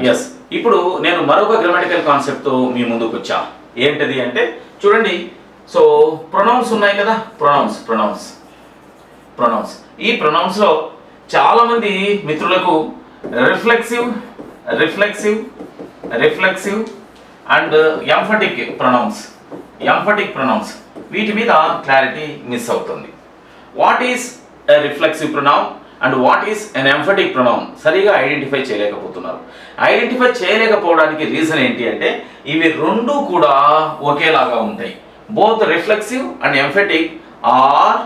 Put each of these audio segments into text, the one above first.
Yes ఇప్పుడు నేను మరొక గ్రామటికల్ కాన్సెప్ట్తో మీ ముందుకు వచ్చా. ఏంటది అంటే చూడండి సో ప్రొనౌన్స్ ఉన్నాయి కదా? ప్రొనౌన్స్ ప్రొనౌన్స్ ప్రొనౌన్స్ ఈ ప్రొనౌన్స్లో చాలా మంది మిత్రులకు reflexive reflexive reflexive and emphatic pronouns emphatic pronouns వీటి మీద క్లారిటీ మిస్ అవుతుంది. What is reflexive pronoun and what is an emphatic pronoun సరిగా ఐడెంటిఫై చేయలేకపోతున్నారు. ఐడెంటిఫై చేయలేకపోవడానికి రీజన్ ఏంటి అంటే ఇవి రెండు కూడా ఒకేలాగా ఉంటాయి. Both reflexive and emphatic are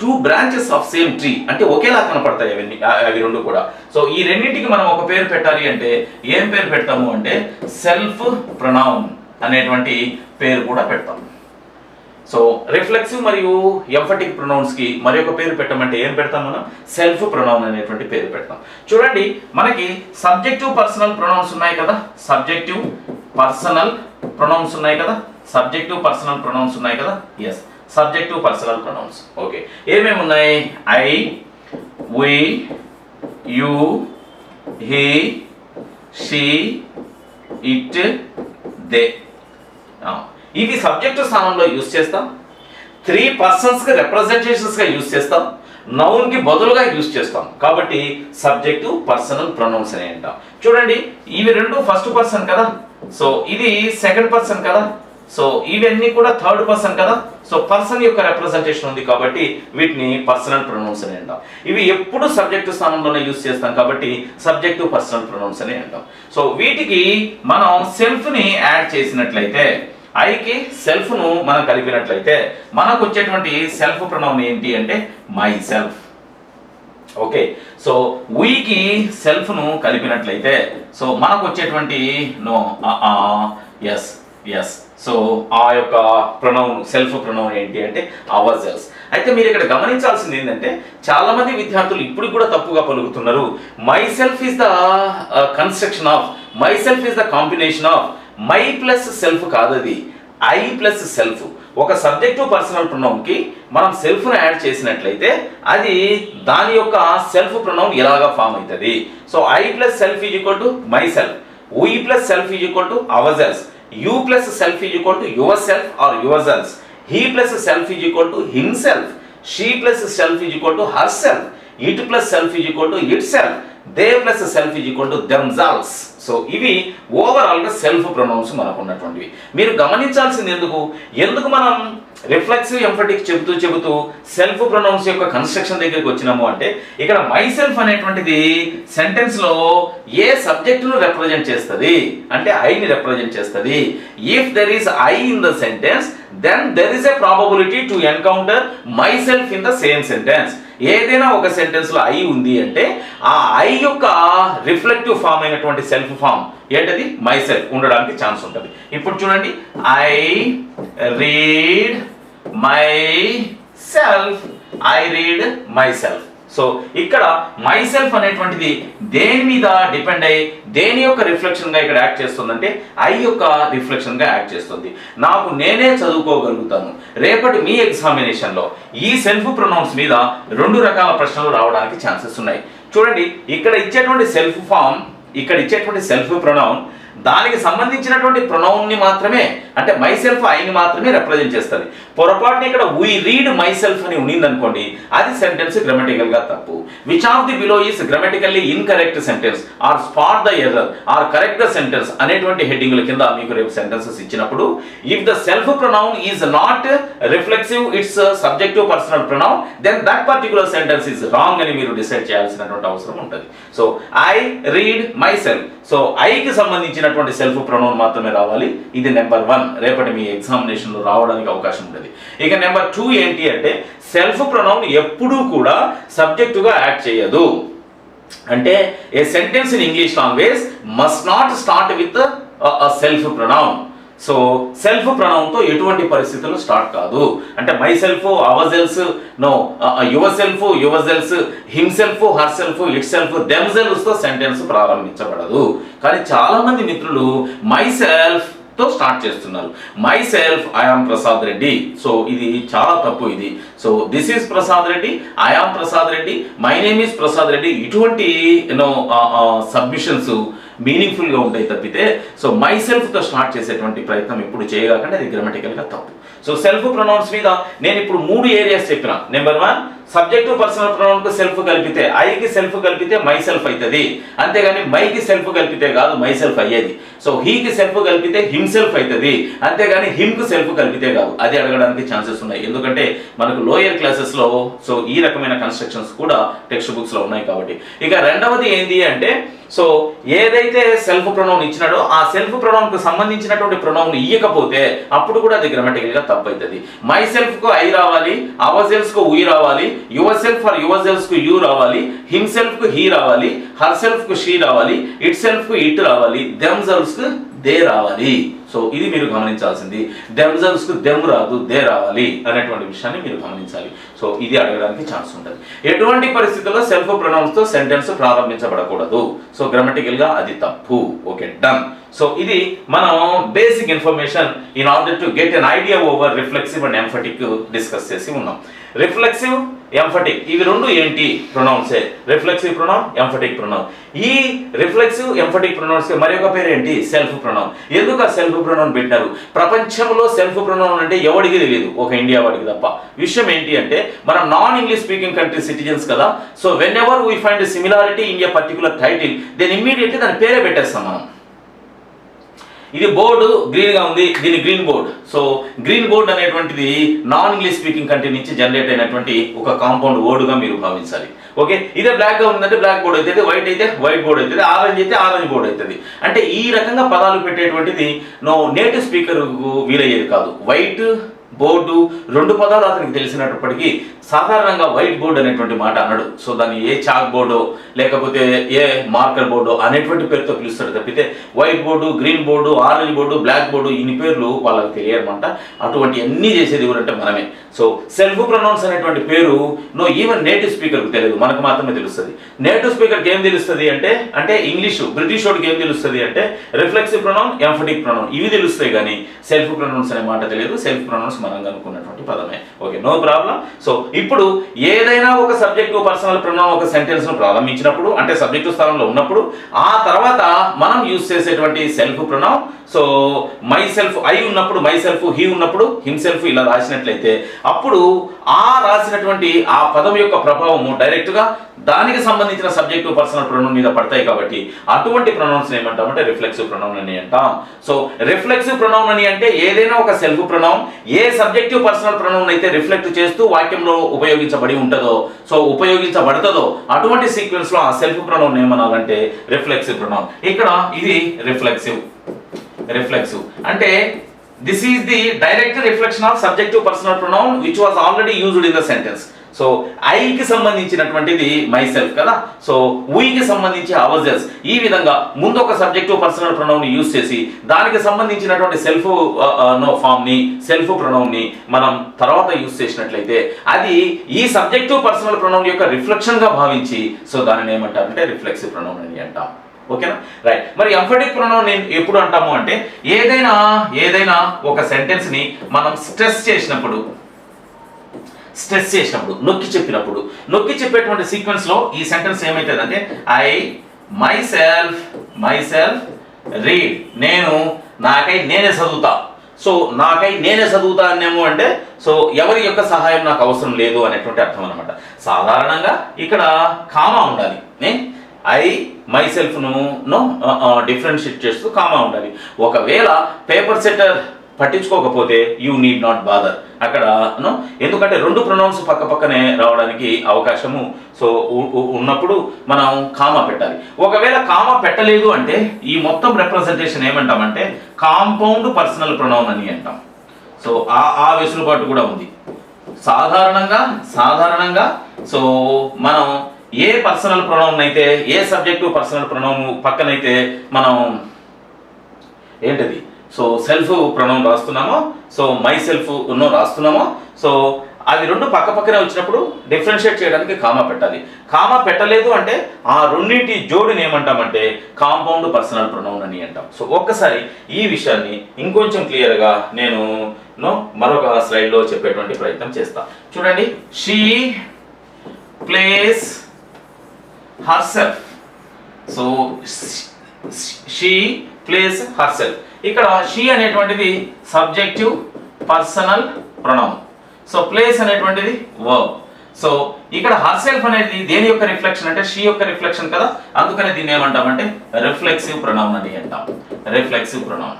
two branches of same tree అంటే ఒకేలా కనపడతాయి అవన్నీ అవి రెండు కూడా. సో ఈ రెండింటికి మనం ఒక పేరు పెట్టాలి అంటే ఏం పేరు పెడతాము అంటే సెల్ఫ్ ప్రొనౌన్ అనేటువంటి పేరు కూడా పెడతాము. సో రిఫ్లెక్సివ్ మరియు ఎంఫటిక్ ప్రొనౌన్స్కి మరి ఒక పేరు పెట్టమంటే ఏం పెడతాం మనం? సెల్ఫ్ ప్రొనౌన్ అనేటువంటి పేరు పెడతాం. చూడండి మనకి సబ్జెక్టివ్ పర్సనల్ ప్రొనౌన్స్ ఉన్నాయి కదా? సబ్జెక్టివ్ పర్సనల్ ప్రొనౌన్స్ ఉన్నాయి కదా? సబ్జెక్టివ్ పర్సనల్ ప్రొనౌన్స్ ఉన్నాయి కదా? Yes subjective personal pronouns okay ఏమేమి ఉన్నాయి? I we you he she it they ఇది ఇవి సబ్జెక్టు స్థానంలో యూస్ చేస్తాం. త్రీ పర్సన్స్కి రిప్రజెంటేషన్స్గా యూజ్ చేస్తాం. నౌన్కి బదులుగా యూజ్ చేస్తాం. కాబట్టి సబ్జెక్టు పర్సనల్ ప్రొనౌన్స్ అని అంటాం. చూడండి ఇవి రెండు ఫస్ట్ పర్సన్ కదా? సో ఇది సెకండ్ పర్సన్ కదా? సో ఇవన్నీ కూడా థర్డ్ పర్సన్ కదా? సో పర్సన్ యొక్క రిప్రజెంటేషన్ ఉంది కాబట్టి వీటిని పర్సనల్ ప్రొనౌన్స్ అని అంటాం. ఇవి ఎప్పుడు సబ్జెక్టు స్థానంలోనే యూజ్ చేస్తాం కాబట్టి సబ్జెక్టు పర్సనల్ ప్రొనౌన్స్ అని అంటాం. సో వీటికి మనం సెల్ఫ్ని యాడ్ చేసినట్లయితే ఐకి సెల్ఫ్ను మనం కలిపినట్లయితే మనకు వచ్చేటువంటి సెల్ఫ్ ప్రొనౌన్ ఏంటి అంటే మై సెల్ఫ్ ఓకే సో వీకి సెల్ఫ్ను కలిపినట్లయితే సో మనకు వచ్చేటువంటి నో ఎస్ ఎస్ సో ఆ యొక్క ప్రొనౌన్ సెల్ఫ్ ప్రొనౌన్ ఏంటి అంటే అవర్ సెల్స్ అయితే మీరు ఇక్కడ గమనించాల్సింది ఏంటంటే చాలామంది విద్యార్థులు ఇప్పుడు కూడా తప్పుగా పలుకుతున్నారు. Myself is the construction of myself is the combination of my plus self కాదది. ఐ ప్లస్ సెల్ఫ్ ఒక సబ్జెక్టు పర్సనల్ ప్రొనౌన్కి మనం సెల్ఫ్ను యాడ్ చేసినట్లయితే అది దాని యొక్క సెల్ఫ్ ప్రొనౌన్ ఎలాగా ఫామ్ అవుతుంది so I plus self is equal to myself we plus self is equal to our self you plus self is equal to yourself or yourself he plus self is equal to himself she plus self is equal to herself it plus self is equal to itself they plus self is equal to themselves so ఇవి ఓవరాల్గా self pronouns మనకు ఉన్నటువంటివి మీరు గమనించాల్సింది ఎందుకు? ఎందుకు మనం reflexive emphatic చెబుతూ చెబుతూ సెల్ఫ్ ప్రొనౌన్స్ యొక్క కన్స్ట్రక్షన్ దగ్గరికి వచ్చినాము అంటే ఇక్కడ మై సెల్ఫ్ అనేటువంటిది సెంటెన్స్లో ఏ సబ్జెక్టును రిప్రజెంట్ చేస్తుంది? అంటే ఐని రిప్రజెంట్ చేస్తుంది. If there is I in the sentence then there is a probability to encounter myself in the same sentence ఏదైనా ఒక సెంటెన్స్లో ఐ ఉంది అంటే ఆ ఐ యొక్క రిఫ్లెక్టివ్ ఫామ్ అయినటువంటి సెల్ఫ్ ఫామ్ ఏంటది? మై సెల్ఫ్ ఉండడానికి ఛాన్స్ ఉంటుంది. ఇప్పుడు చూడండి. I read myself I read myself so ఇక్కడ మై సెల్ఫ్ అనేటువంటిది దేని మీద డిపెండ్ అయ్యి దేని యొక్క రిఫ్లెక్షన్గా ఇక్కడ యాక్ట్ చేస్తుందంటే ఐ యొక్క రిఫ్లెక్షన్గా యాక్ట్ చేస్తుంది. నాకు నేనే చదువుకోగలుగుతాను. రేపటి మీ ఎగ్జామినేషన్లో ఈ సెల్ఫ్ ప్రొనౌన్స్ మీద రెండు రకాల ప్రశ్నలు రావడానికి ఛాన్సెస్ ఉన్నాయి. చూడండి ఇక్కడ ఇచ్చేటువంటి సెల్ఫ్ ఫామ్ ఇక్కడ ఇచ్చేటువంటి సెల్ఫ్ ప్రొనౌన్ దానికి సంబంధించినటువంటి ప్రొనౌన్ని మాత్రమే అంటే మై సెల్ఫ్ ఐని మాత్రమే రిప్రజెంట్ చేస్తుంది. పొరపాటున ఇక్కడ వీ రీడ్ మై సెల్ఫ్ అని ఉండింది అనుకోండి అది సెంటెన్స్ గ్రామటికల్గా తప్పు. Which of the below is grammatically incorrect sentence or spot the error or correct the sentence అనేటువంటి హెడ్డింగ్ల కింద మీకు రేపు సెంటెన్సెస్ ఇచ్చినప్పుడు if the self pronoun is not reflexive it's subjective personal pronoun then that particular sentence is wrong అని మీరు decide చేయాల్సినటువంటి అవసరం ఉంటుంది. So I read myself so ఐకి సంబంధించినటువంటి సెల్ఫ్ ప్రొనౌన్ మాత్రమే రావాలి. ఇది నెంబర్ వన్ రేపటి మీ ఎగ్జామినేషన్లో రావడానికి అవకాశం ఉంటుంది. ఇక నెంబర్ టూ ఏంటి అంటే సెల్ఫ్ ప్రొనౌన్ ఎప్పుడూ కూడా సబ్జెక్టుగా యాడ్ చేయదు. అంటే a sentence in English language must not start with self pronoun so self ప్రణవంతో ఎటువంటి పరిస్థితులు స్టార్ట్ కాదు. అంటే myself ourselves no yourself yourselves himself herself itself దెమ్తో sentence ప్రారంభించబడదు. కానీ చాలా మంది మిత్రులు మై సెల్ఫ్ తో స్టార్ట్ చేస్తున్నారు. Myself I am Prasad Reddy so ఇది చాలా తప్పు ఇది. So this is Prasad Reddy I am Prasad Reddy my name is Prasad Reddy ఇటువంటి యూనో సబ్మిషన్స్ మీనింగ్ఫుల్గా ఉంటాయి తప్పితే సో మై సెల్ఫ్తో స్టార్ట్ చేసేటువంటి ప్రయత్నం ఎప్పుడు చేయగాకంటే అది గ్రామటికల్గా తప్పు. సో సెల్ఫ్ ప్రొనౌన్స్ మీద నేను ఇప్పుడు మూడు ఏరియాస్ చెప్పిన. నెంబర్ వన్ సబ్జెక్టు పర్సనల్ ప్రొనౌన్కు సెల్ఫ్ కలిపితే ఐకి సెల్ఫ్ కలిపితే మై సెల్ఫ్ అవుతుంది అంతేగాని మైకి సెల్ఫ్ కలిపితే కాదు మై సెల్ఫ్ అయ్యేది. సో హీకి సెల్ఫ్ కలిపితే హిమ్ సెల్ఫ్ అవుతుంది అంతేగాని హిమ్కు సెల్ఫ్ కలిపితే కాదు. అది అడగడానికి ఛాన్సెస్ ఉన్నాయి. ఎందుకంటే మనకు లోయర్ క్లాసెస్లో సో ఈ రకమైన కన్స్ట్రక్షన్స్ కూడా టెక్స్ట్ బుక్స్లో ఉన్నాయి కాబట్టి. ఇక రెండవది ఏంటి అంటే సో ఏదైతే సెల్ఫ్ ప్రొనౌన్ ఇచ్చినాడో ఆ సెల్ఫ్ ప్రొనౌన్కు సంబంధించినటువంటి ప్రొనౌన్ ఇయ్యకపోతే అప్పుడు కూడా అది గ్రామటికల్గా తప్పు అవుతుంది మై సెల్ఫ్కు ఐ రావాలి అవర్ సెల్ఫ్కు ఉయ్ రావాలి యువర్ సెల్ఫ్ ఫర్ యువర్ సెల్ఫ్కు యూ రావాలి హిమ్ సెల్ఫ్కు హీ రావాలి హర్ సెల్ఫ్కు షీ రావాలి ఇట్ సెల్ఫ్కు ఇట్ రావాలి దెమ్ సెల్ఫ్కు దే రావాలి. సో ఇది మీరు గమనించాల్సింది. దెమ్జల్స్కు దెమ్ రాదు దే రావాలి అనేటువంటి విషయాన్ని మీరు గమనించాలి. సో ఇది అడగడానికి ఛాన్స్ ఉంటుంది. ఎటువంటి పరిస్థితుల్లో సెల్ఫ్ ప్రొనౌన్స్తో సెంటెన్స్ ప్రారంభించబడకూడదు? సో గ్రామటికల్గా అది తప్పు. Okay done. సో ఇది మనం basic information in order to get an idea over reflexive and emphatic discuss చేసి ఉన్నాం. రిఫ్లెక్సివ్ ఎంఫటిక్ ఇవి రెండు ఏంటి ప్రొనౌన్సే రిఫ్లెక్సివ్ ప్రొనౌన్ ఎంఫటిక్ ప్రొనౌన్ ఈ రిఫ్లెక్సివ్ ఎంఫటిక్ ప్రొనౌన్స్ మరి ఒక పేరు ఏంటి? సెల్ఫ్ ప్రొనౌన్ ఎందుకు ఆ సెల్ఫ్ ప్రొనౌన్ పెట్టారు ప్రపంచంలో సెల్ఫ్ ప్రొనౌన్ అంటే ఎవడికి తెలియదు ఒక ఇండియా వాడికి తప్ప. విషయం ఏంటి అంటే మనం non English speaking country citizens కదా so whenever we find similarity in a particular title then immediately దాని పేరే పెట్టేస్తాం మనం. ఇది బోర్డు గ్రీన్గా ఉంది దీని green board. So green board అనేటువంటిది నాన్ ఇంగ్లీష్ స్పీకింగ్ కంట్రీ నుంచి జనరేట్ అయినటువంటి ఒక కాంపౌండ్ వర్డ్గా మీరు భావించాలి. ఓకే? ఇదే బ్లాక్గా ఉందంటే బ్లాక్ బోర్డ్ అవుతుంది వైట్ అయితే వైట్ బోర్డ్ అవుతుంది ఆరెంజ్ అయితే ఆరెంజ్ బోర్డ్ అవుతుంది. అంటే ఈ రకంగా పదాలు పెట్టేటువంటిది నో నేటివ్ స్పీకర్ వీలయ్యేది కాదు. వైట్ బోర్డు రెండు పదాలు అతనికి తెలిసినప్పటికీ సాధారణంగా వైట్ బోర్డు అనేటువంటి మాట అన్నాడు. సో దాన్ని ఏ చాక్ బోర్డో లేకపోతే ఏ మార్కర్ బోర్డో అనేటువంటి పేరుతో పిలుస్తాడు తప్పితే white board green board orange board black board ఇన్ని పేర్లు వాళ్ళకి తెలియనమాట అటువంటి అన్ని చేసేది ఎవరంటే మనమే. సో సెల్ఫ్ ప్రొనౌన్స్ అనేటువంటి పేరు నో ఈవెన్ నేటివ్ స్పీకర్కి తెలియదు. మనకు మాత్రమే తెలుస్తుంది. నేటివ్ స్పీకర్కి ఏం తెలుస్తుంది అంటే అంటే ఇంగ్లీషు బ్రిటిష్ వాడికి ఏం తెలుస్తుంది అంటే రిఫ్లెక్సివ్ ప్రొనౌన్ ఎంఫటిక్ ప్రొనౌన్ ఇవి తెలుస్తాయి కానీ సెల్ఫ్ ప్రొనౌన్స్ అనే మాట తెలియదు. సెల్ఫ్ ప్రొనౌన్స్ మనం కనుక్కున్నటువంటి పదమే. ఓకే నో ప్రాబ్లం సో ఇప్పుడు ఏదైనా ఒక సబ్జెక్టు పర్సనల్ ప్రొనౌన్ ఒక సెంటెన్స్ను ప్రారంభించినప్పుడు అంటే సబ్జెక్టు స్థానంలో ఉన్నప్పుడు ఆ తర్వాత మనం యూజ్ చేసేటువంటి self pronoun so myself I ఉన్నప్పుడు మై సెల్ఫ్ హీ ఉన్నప్పుడు హిమ్ సెల్ఫ్ ఇలా రాసినట్లయితే అప్పుడు ఆ రాసినటువంటి ఆ పదం యొక్క ప్రభావము డైరెక్ట్గా దానికి సంబంధించిన సబ్జెక్టు పర్సనల్ ప్రొనౌన్ మీద పడతాయి కాబట్టి అటువంటి ప్రొనౌన్స్ ఏమంటామంటే రిఫ్లెక్సివ్ ప్రొనౌన్ అని అంటాం. సో రిఫ్లెక్సివ్ ప్రొనౌన్ అని అంటే ఏదైనా ఒక self pronoun a subjective personal pronoun అయితే రిఫ్లెక్ట్ చేస్తూ వాక్యంలో ఉపయోగించబడి ఉంటుందో సో ఉపయోగించబడుతుందో అటువంటి సీక్వెన్స్లో ఆ సెల్ఫ్ ప్రొనౌన్ ఏమనాలంటే రిఫ్లెక్సివ్ ప్రొనౌన్ ఇక్కడ ఇది రిఫ్లెక్సివ్ రిఫ్లెక్సివ్ అంటే this is the direct reflection of subjective personal pronoun which was already used in the sentence so ఐకి సంబంధించినటువంటిది మై సెల్ఫ్ కదా సో కి సంబంధించి అవజెస్ ఈ విధంగా ముందు ఒక సబ్జెక్టివ్ పర్సనల్ ప్రొనౌన్ యూజ్ చేసి దానికి సంబంధించినటువంటి సెల్ఫ్ నో ఫామ్ని సెల్ఫ్ ప్రొనౌన్ని మనం తర్వాత యూజ్ చేసినట్లయితే అది ఈ సబ్జెక్టివ్ పర్సనల్ ప్రొనౌన్ యొక్క రిఫ్లెక్షన్గా భావించి సో దానిని ఏమంటారంటే రిఫ్లెక్సివ్ ప్రొనౌన్ అని అంటాం. ఓకేనా? రైట్ మరి ఎంఫటిక్ ప్రొనౌన్ నేను ఎప్పుడు అంటాము అంటే ఏదైనా ఏదైనా ఒక సెంటెన్స్ని మనం స్ట్రెస్ చేసినప్పుడు స్ట్రెస్ చేసినప్పుడు నొక్కి చెప్పినప్పుడు నొక్కి చెప్పేటువంటి సీక్వెన్స్లో ఈ సెంటెన్స్ ఏమవుతుందంటే I my self my self read నేను నాకై నేనే చదువుతా. సో నాకై నేనే చదువుతా అనేమో అంటే సో ఎవరి యొక్క సహాయం నాకు అవసరం లేదు అనేటువంటి అర్థం అనమాట సాధారణంగా ఇక్కడ కామా ఉండాలి. ఐ మై సెల్ఫ్ను నో డిఫరెన్షియేట్ చేస్తూ కామా ఉండాలి. ఒకవేళ పేపర్ సెట్టర్ పట్టించుకోకపోతే యూ నీడ్ నాట్ బాదర్ అక్కడ ఎందుకంటే రెండు ప్రొనౌన్స్ పక్క పక్కనే రావడానికి అవకాశము. సో ఉన్నప్పుడు మనం కామా పెట్టాలి. ఒకవేళ కామా పెట్టలేదు అంటే ఈ మొత్తం రిప్రజెంటేషన్ ఏమంటామంటే కాంపౌండ్ పర్సనల్ ప్రొనౌన్ అని అంటాం. సో ఆ ఆ వెసులుబాటు కూడా ఉంది. సాధారణంగా సాధారణంగా సో మనం ఏ పర్సనల్ ప్రొనౌన్ అయితే ఏ సబ్జెక్టు పర్సనల్ ప్రొనౌన్ పక్కనైతే మనం ఏంటది? సో సెల్ఫ్ ప్రొనౌన్ రాస్తున్నామో సో మై సెల్ఫ్ ఉన్నో రాస్తున్నామో సో అవి రెండు పక్క పక్కనే వచ్చినప్పుడు డిఫరెన్షియేట్ చేయడానికి కామా పెట్టాలి. కామా పెట్టలేదు అంటే ఆ రెండింటి జోడిని ఏమంటామంటే కాంపౌండ్ పర్సనల్ ప్రొనౌన్ అని అంటాం. సో ఒక్కసారి ఈ విషయాన్ని ఇంకొంచెం క్లియర్గా నేను నో మరొక స్లైడ్లో చెప్పేటువంటి ప్రయత్నం చేస్తా. చూడండి she places herself so she places herself ఇక్కడ షీ అనేటువంటిది subjective personal pronoun so places అనేటువంటిది వర్బ్ సో ఇక్కడ హర్సెల్ఫ్ అనేది దేని యొక్క రిఫ్లెక్షన్ అంటే షీ యొక్క రిఫ్లెక్షన్ కదా? అందుకనే దీన్ని ఏమంటామంటే రిఫ్లెక్సివ్ ప్రొనౌన్ అని అంటాం. Reflexive pronoun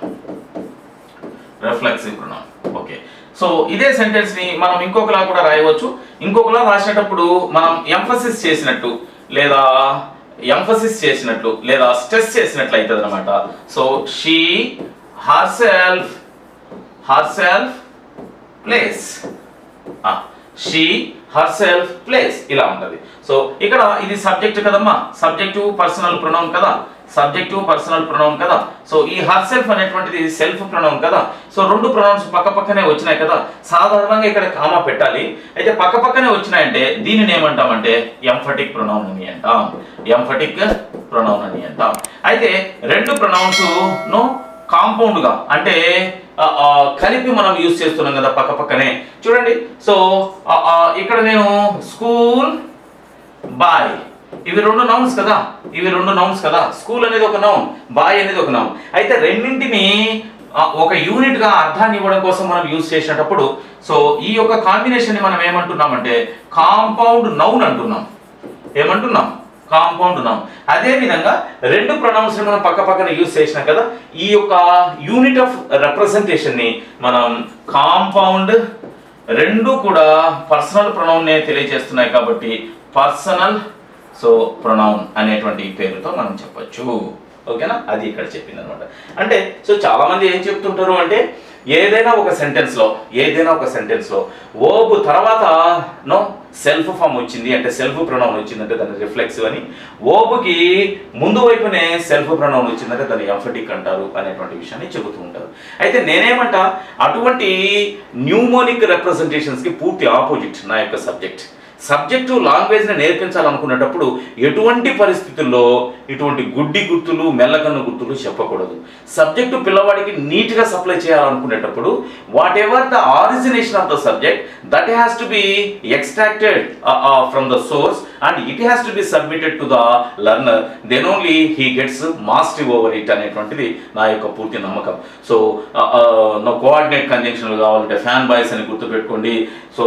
reflexive pronoun okay so ఇదే సెంటెన్స్ని మనం ఇంకొకలా కూడా రాయవచ్చు. ఇంకొకలా రాసేటప్పుడు మనం ఎంఫసిస్ చేసినట్టు లేదా ఎంఫసిస్ చేసినట్లు లేదా స్ట్రెస్ చేసినట్లు అవుతుంది అనమాట so she herself herself places she herself places ఇలా ఉంటది. సో ఇక్కడ ఇది సబ్జెక్ట్ కదమ్మా? సబ్జెక్టివ్ పర్సనల్ ప్రొనౌన్ కదా? సబ్జెక్టివ్ పర్సనల్ ప్రొనౌన్ కదా. సో ఈ హర్ సెల్ఫ్ అనేటువంటిది సెల్ఫ్ ప్రొనౌన్ కదా. సో రెండు ప్రొనౌన్స్ పక్క పక్కనే వచ్చినాయి కదా. సాధారణంగా ఇక్కడ కామా పెట్టాలి. అయితే పక్క పక్కనే వచ్చినాయంటే దీనిని ఏమంటామంటే ఎంఫటిక్ ప్రొనౌన్ అని అంటాం. ఎంఫటిక్ ప్రొనౌన్ అని అంటాం. అయితే రెండు ప్రొనౌన్స్ను కాంపౌండ్గా అంటే కలిపి మనం యూజ్ చేస్తున్నాం కదా పక్క పక్కనే. చూడండి. సో ఇక్కడ నేను స్కూల్ బాయ్ ఇవి రెండు నౌన్స్ కదా. ఇవి రెండు నౌన్స్ కదా. స్కూల్ అనేది ఒక నౌన్ బాయ్ అనేది ఒక నౌన్ అయితే రెండింటిని ఒక యూనిట్గా అర్థాన్ని ఇవ్వడం కోసం మనం యూజ్ చేసేటప్పుడు సో ఈ యొక్క కాంబినేషన్ని మనం ఏమంటున్నామంటే కాంపౌండ్ నౌన్ అంటున్నాం. ఏమంటున్నాం? కాంపౌండ్ నౌన్ అదే విధంగా రెండు ప్రొనౌన్స్ మనం పక్క పక్కన యూజ్ చేసినాం కదా ఈ యొక్క యూనిట్ ఆఫ్ రిప్రజెంటేషన్ని మనం కాంపౌండ్ రెండు కూడా పర్సనల్ ప్రొనౌన్ నే తెలియజేస్తున్నాయి కాబట్టి పర్సనల్ సో ప్రొనౌన్ అనేటువంటి పేరుతో మనం చెప్పొచ్చు. ఓకేనా? అది ఇక్కడ చెప్పింది అనమాట అంటే సో చాలా మంది ఏం చెప్తుంటారు అంటే ఏదైనా ఒక సెంటెన్స్లో ఏదైనా ఒక సెంటెన్స్లో ఓబ్ తర్వాత నో సెల్ఫ్ ఫామ్ వచ్చింది అంటే సెల్ఫ్ ప్రొనౌన్ వచ్చింది అంటే దాన్ని రిఫ్లెక్సివ్ అని ఓబుకి ముందు వైపునే సెల్ఫ్ ప్రొనౌన్ వచ్చిందంటే దాన్ని ఎంఫటిక్ అంటారు అనేటువంటి విషయాన్ని చెబుతూ ఉంటారు. అయితే నేనేమంటా అటువంటి న్యూమోనిక్ రిప్రజెంటేషన్స్కి పూర్తి ఆపోజిట్ నా యొక్క సబ్జెక్ట్ సబ్జెక్టు లాంగ్వేజ్ని నేర్పించాలనుకునేటప్పుడు ఎటువంటి పరిస్థితుల్లో ఇటువంటి గుడ్డి గుర్తులు మెల్లకన్ను గుర్తులు చెప్పకూడదు. సబ్జెక్టు పిల్లవాడికి నీట్గా supply చేయాలనుకునేటప్పుడు whatever the origination of the subject that has to be extracted from the source and it has to be submitted to the learner then only he gets mastery over it అనేటువంటిది నా యొక్క పూర్తి నమ్మకం. So నా coordinate కంజంక్షన్లు కావాలంటే fan boys అని గుర్తుపెట్టుకోండి. సో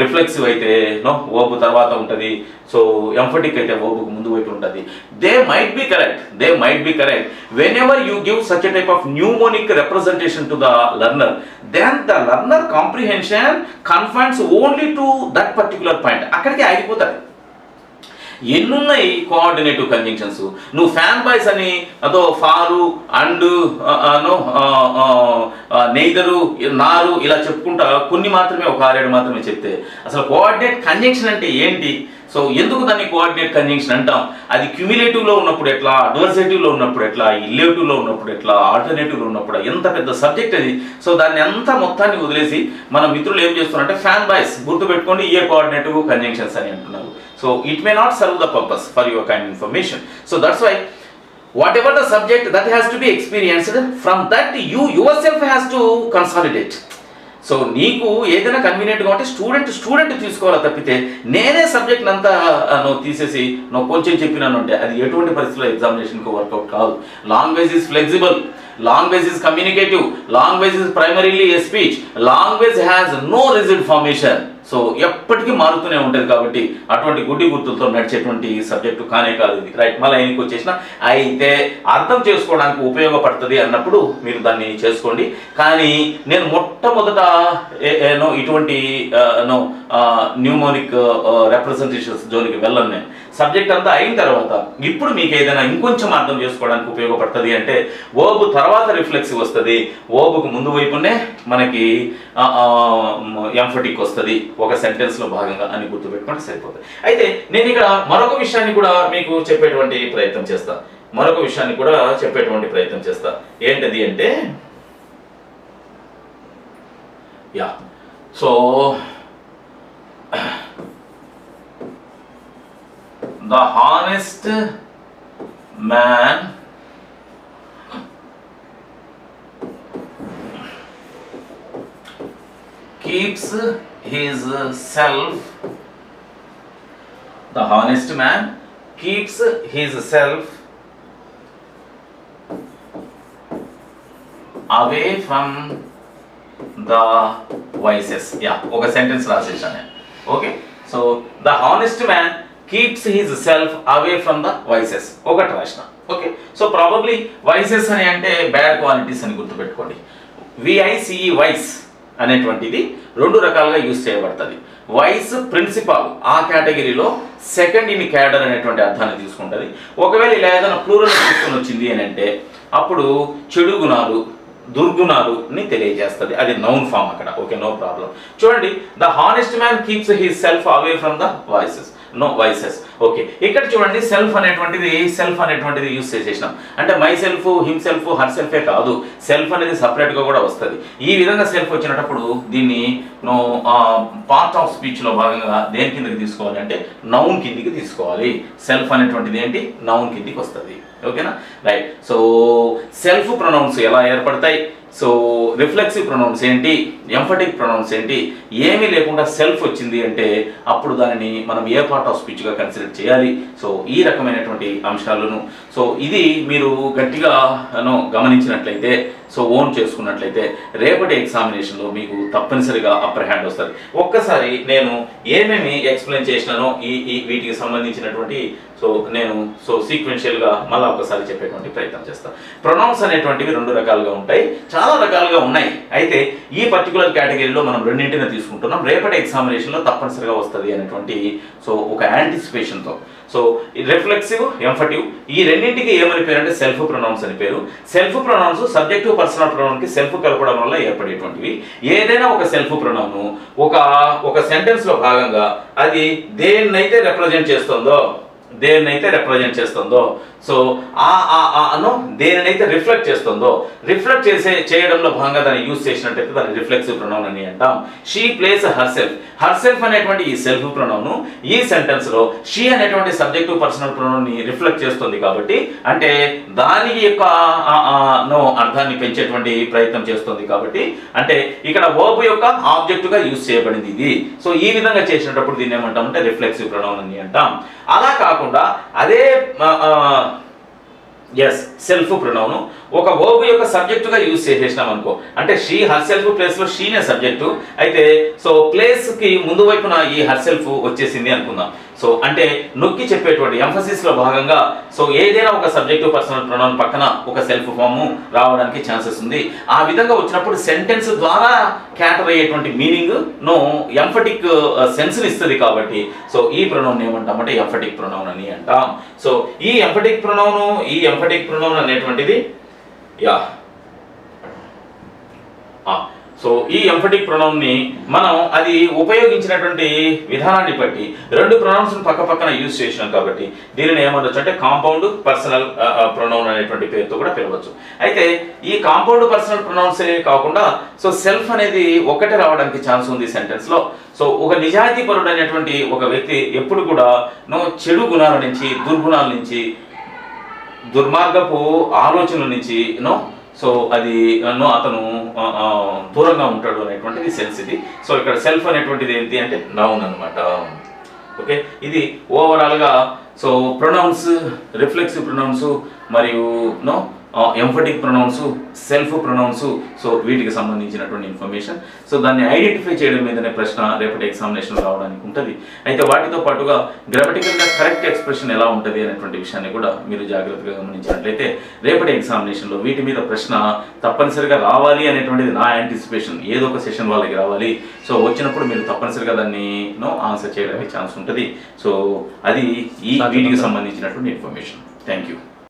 రిఫ్లెక్సివ్ అయితే నో ఓపు తర్వాత ఉంటుంది. సో ఎంఫటిక్ అయితే ఓబుకు ముందు వైపు ఉంటుంది. They might be correct they might be correct whenever you give such a type of mnemonic representation to the learner then the learner comprehension confines only to that particular point అక్కడికి ఆగిపోతుంది ఎన్నున్నాయి coordinative conjunctions నువ్వు fan boys అని అదో four and నెయ్దరు నారు ఇలా చెప్పుకుంటా కొన్ని మాత్రమే ఒక ఆరేడు మాత్రమే చెప్తే. అసలు కోఆర్డినేట్ కంజంక్షన్ అంటే ఏంటి? సో ఎందుకు దాన్ని కోఆర్డినేట్ కంజంక్షన్ అంటాం? అది క్యుమిలేటివ్లో ఉన్నప్పుడు ఎట్లా అడ్వర్సేటివ్లో ఉన్నప్పుడు ఎట్లా ఇల్లేటివ్లో ఉన్నప్పుడు ఎట్లా ఆల్టర్నేటివ్లో ఉన్నప్పుడు ఎంత పెద్ద సబ్జెక్ట్ అది. సో దాన్ని అంతా మొత్తాన్ని వదిలేసి మన మిత్రులు ఏం చేస్తున్నారంటే ఫ్యాన్ బాయ్స్ గుర్తుపెట్టుకోండి ఏ కోఆర్డినేటివ్ కంజంక్షన్స్ అని అంటున్నారు. So it may not serve the purpose for your kind information so that's why whatever the subject that has to be be from that you yourself has to consolidate so నీకు ఏదైనా కన్వీనియంట్గా ఉంటే student student తీసుకోవాలి తప్పితే నేనే subject అంతా నువ్వు తీసేసి నువ్వు కొంచెం చెప్పినాను అంటే అది ఎటువంటి పరిస్థితుల్లో ఎగ్జామినేషన్కి వర్కౌట్ కాదు. Language is flexible language is communicative language is primarily a speech language has no rigid formation so ఎప్పటికీ మారుతూనే ఉంటుంది కాబట్టి అటువంటి గుడ్డి గుర్తులతో నడిచేటువంటి సబ్జెక్టు కానే కాదు ఇది. రైట్ మళ్ళీ ఆయనకి వచ్చేసిన అయితే అర్థం చేసుకోవడానికి ఉపయోగపడుతుంది అన్నప్పుడు మీరు దాన్ని చేసుకోండి. కానీ నేను మొట్టమొదట ఏనో ఇటువంటి నో న్యూమోనిక్ రిప్రజెంటేషన్స్ జోలికి వెళ్ళను నేను. సబ్జెక్ట్ అంతా అయిన తర్వాత ఇప్పుడు మీకు ఏదైనా ఇంకొంచెం అర్థం చేసుకోవడానికి ఉపయోగపడుతుంది అంటే ఓబు తర్వాత రిఫ్లెక్సివ్ వస్తుంది. ఓబుకు ముందు వైపునే మనకి ఎంఫటిక్ వస్తుంది ఒక సెంటెన్స్లో భాగంగా అని గుర్తుపెట్టుకుంటే సరిపోతుంది. అయితే నేను ఇక్కడ మరొక విషయాన్ని కూడా మీకు చెప్పేటువంటి ప్రయత్నం చేస్తా. మరొక విషయాన్ని కూడా చెప్పేటువంటి ప్రయత్నం చేస్తా. ఏంటది అంటే yeah so the honest man keeps his self the honest man keeps his self away from the vices. Yeah ఒక సెంటెన్స్ రాసేసాను నేను. Okay so the honest man keeps his self away from the vices ఒకటి రాసిన. Okay so probably vices అని అంటే bad qualities అని గుర్తుపెట్టుకోండి. విఐసిఈ vice అనేటువంటిది రెండు రకాలుగా యూజ్ చేయబడుతుంది. వైస్ ప్రిన్సిపాల్ ఆ కేటగిరీలో సెకండ్ ఇన్ క్యాడర్ అనేటువంటి అర్థాన్ని తీసుకుంటుంది. ఒకవేళ ఇలా ఏదైనా ప్లూరల్ తీసుకొని వచ్చింది అని అంటే అప్పుడు చెడు గుణాలు దుర్గుణాలుని తెలియజేస్తుంది. అది నౌన్ ఫామ్ అక్కడ. ఓకే నో ప్రాబ్లం చూడండి the honest man keeps he self away from the voices no voices okay ఇక్కడ చూడండి సెల్ఫ్ అనేటువంటిది సెల్ఫ్ అనేటువంటిది యూస్ చేసేసినాం. అంటే my self him self her సెల్ఫే కాదు. సెల్ఫ్ అనేది సపరేట్గా కూడా వస్తుంది. ఈ విధంగా సెల్ఫ్ వచ్చినప్పుడు దీన్ని నో పార్ట్ ఆఫ్ స్పీచ్లో భాగంగా దేని కిందకి తీసుకోవాలి అంటే నౌన్ కిందికి తీసుకోవాలి. సెల్ఫ్ అనేటువంటిది ఏంటి? నౌన్ కిందికి వస్తుంది. ఓకేనా రైట్ సో సెల్ఫ్ ప్రొనౌన్స్ ఎలా ఏర్పడతాయి? సో రిఫ్లెక్సివ్ ప్రొనౌన్స్ ఏంటి? ఎంఫటిక్ ప్రొనౌన్స్ ఏంటి? ఏమీ లేకుండా సెల్ఫ్ వచ్చింది అంటే అప్పుడు దానిని మనం ఏ పార్ట్ ఆఫ్ స్పీచ్గా కన్సిడర్ చేయాలి? సో ఈ రకమైనటువంటి అంశాలను. సో ఇది మీరు గట్టిగాను గమనించినట్లయితే సో ఓన్ చేసుకున్నట్లయితే రేపటి ఎగ్జామినేషన్లో మీకు తప్పనిసరిగా అప్పర్ హ్యాండ్ వస్తుంది. ఒక్కసారి నేను ఏమేమి ఎక్స్ప్లెయిన్ చేసినానో ఈ వీటికి సంబంధించినటువంటి సో నేను సో సీక్వెన్షియల్గా మళ్ళీ ఒకసారి చెప్పేటువంటి ప్రయత్నం చేస్తాను ప్రొనౌన్స్ అనేటువంటివి రెండు రకాలుగా ఉంటాయి. చాలా రకాలుగా ఉన్నాయి. అయితే ఈ పర్టికులర్ కేటగిరీలో మనం రెండింటిని తీసుకుంటున్నాం. రేపటి ఎగ్జామినేషన్లో తప్పనిసరిగా వస్తుంది అనేటువంటి సో ఒక యాంటిసిపేషన్తో సో రిఫ్లెక్సివ్ ఎంఫటివ్ ఈ రెండింటికి ఏమని పేరు అంటే సెల్ఫ్ ప్రొనౌన్స్ అని పేరు. సెల్ఫ్ ప్రొనౌన్స్ సబ్జెక్టివ్ పర్సనల్ ప్రొనౌన్కి సెల్ఫ్ కలపడం వల్ల ఏర్పడేటువంటివి. ఏదైనా ఒక సెల్ఫ్ ప్రొనౌన్ ఒక ఒక సెంటెన్స్లో భాగంగా అది దేన్నైతే రిప్రజెంట్ చేస్తుందో దేన్నైతే రిప్రజెంట్ చేస్తుందో. సో ఆ ఆ అను దేనినైతే రిఫ్లెక్ట్ చేస్తుందో రిఫ్లెక్ట్ చేసే చేయడంలో భాగంగా దాన్ని యూజ్ చేసినట్టయితే దాన్ని రిఫ్లెక్సివ్ ప్రొనౌన్ అని అంటాం. She place her self her self అనేటువంటి ఈ సెల్ఫ్ ప్రొనౌన్ ఈ సెంటెన్స్లో షీ అనేటువంటి సబ్జెక్టివ్ పర్సనల్ ప్రొనౌన్ రిఫ్లెక్ట్ చేస్తుంది కాబట్టి అంటే దాని యొక్క నో అర్థాన్ని పెంచేటువంటి ప్రయత్నం చేస్తుంది కాబట్టి అంటే ఇక్కడ వర్బ్ యొక్క ఆబ్జెక్ట్గా యూజ్ చేయబడింది ఇది. సో ఈ విధంగా చేసినప్పుడు దీన్ని ఏమంటాం అంటే రిఫ్లెక్సివ్ ప్రొనౌన్ అని అంటాం. అలా కాకుండా అదే ఎస్ సెల్ఫ్ ప్రొనౌను ఒక వర్బ్ యొక్క సబ్జెక్టుగా యూజ్ చేసేసినాం అనుకో. అంటే షీ హర్ సెల్ఫ్ ప్లేస్లో షీనే సబ్జెక్టు అయితే సో ప్లేస్కి ముందు వైపున ఈ హర్ సెల్ఫ్ వచ్చేసింది అనుకుందాం. సో అంటే నొక్కి చెప్పేటువంటి ఎంఫసిస్లో భాగంగా సో ఏదైనా ఒక సబ్జెక్టు పర్సనల్ ప్రొనౌన్ పక్కన ఒక సెల్ఫ్ ఫామ్ రావడానికి ఛాన్సెస్ ఉంది. ఆ విధంగా వచ్చినప్పుడు సెంటెన్స్ ద్వారా క్యాటర్ అయ్యేటువంటి మీనింగ్ను ఎంఫటిక్ uh, సెన్స్ ఇస్తుంది కాబట్టి సో ఈ ప్రొనౌన్ ఏమంటామంటే ఎంఫటిక్ ప్రొనౌన్ అని అంటాం. సో ఈ ఎంఫటిక్ ప్రొనౌన్ ఈ ఎంఫటిక్ ప్రొనౌన్ అనేటువంటిది యా సో ఈ ఎంఫటిక్ ప్రొనౌన్ని మనం అది ఉపయోగించినటువంటి విధానాన్ని బట్టి రెండు ప్రొనౌన్స్ని పక్క పక్కన యూజ్ చేసినాం కాబట్టి దీనిని ఏమనొచ్చు అంటే కాంపౌండ్ పర్సనల్ ప్రొనౌన్ అనేటువంటి పేరుతో కూడా పిలవచ్చు. అయితే ఈ కాంపౌండ్ పర్సనల్ ప్రొనౌన్సే కాకుండా సో సెల్ఫ్ అనేది ఒకటే రావడానికి ఛాన్స్ ఉంది సెంటెన్స్లో సో ఒక నిజాయితీ పరుడు అనేటువంటి ఒక వ్యక్తి ఎప్పుడు కూడా నో చెడు గుణాల నుంచి దుర్గుణాల నుంచి దుర్మార్గపు ఆలోచనల నుంచి నో సో అది నో అతను దూరంగా ఉంటాడు అనేటువంటిది సెన్స్ ఇది. సో ఇక్కడ సెల్ఫ్ అనేటువంటిది ఏంటి అంటే నౌన్ అనమాట ఓకే? ఇది ఓవరాల్గా సో ప్రొనౌన్స్ రిఫ్లెక్సివ్ ప్రొనౌన్స్ మరియు no? Emphatic pronouns self pronouns so వీటికి సంబంధించినటువంటి ఇన్ఫర్మేషన్ సో దాన్ని ఐడెంటిఫై చేయడం మీదనే ప్రశ్న రేపటి ఎగ్జామినేషన్ రావడానికి ఉంటుంది. అయితే వాటితో పాటుగా గ్రామటికల్గా కరెక్ట్ ఎక్స్ప్రెషన్ ఎలా ఉంటుంది అనేటువంటి విషయాన్ని కూడా మీరు జాగ్రత్తగా గమనించినట్లయితే రేపటి ఎగ్జామినేషన్లో వీటి మీద ప్రశ్న తప్పనిసరిగా రావాలి అనేటువంటిది నా యాంటిసిపేషన్ ఏదో ఒక సెషన్ వాళ్ళకి రావాలి. సో వచ్చినప్పుడు మీరు తప్పనిసరిగా దాన్ని నో ఆన్సర్ చేయడానికి ఛాన్స్ ఉంటుంది. సో అది ఈ వీటికి సంబంధించినటువంటి ఇన్ఫర్మేషన్ థ్యాంక్ యూ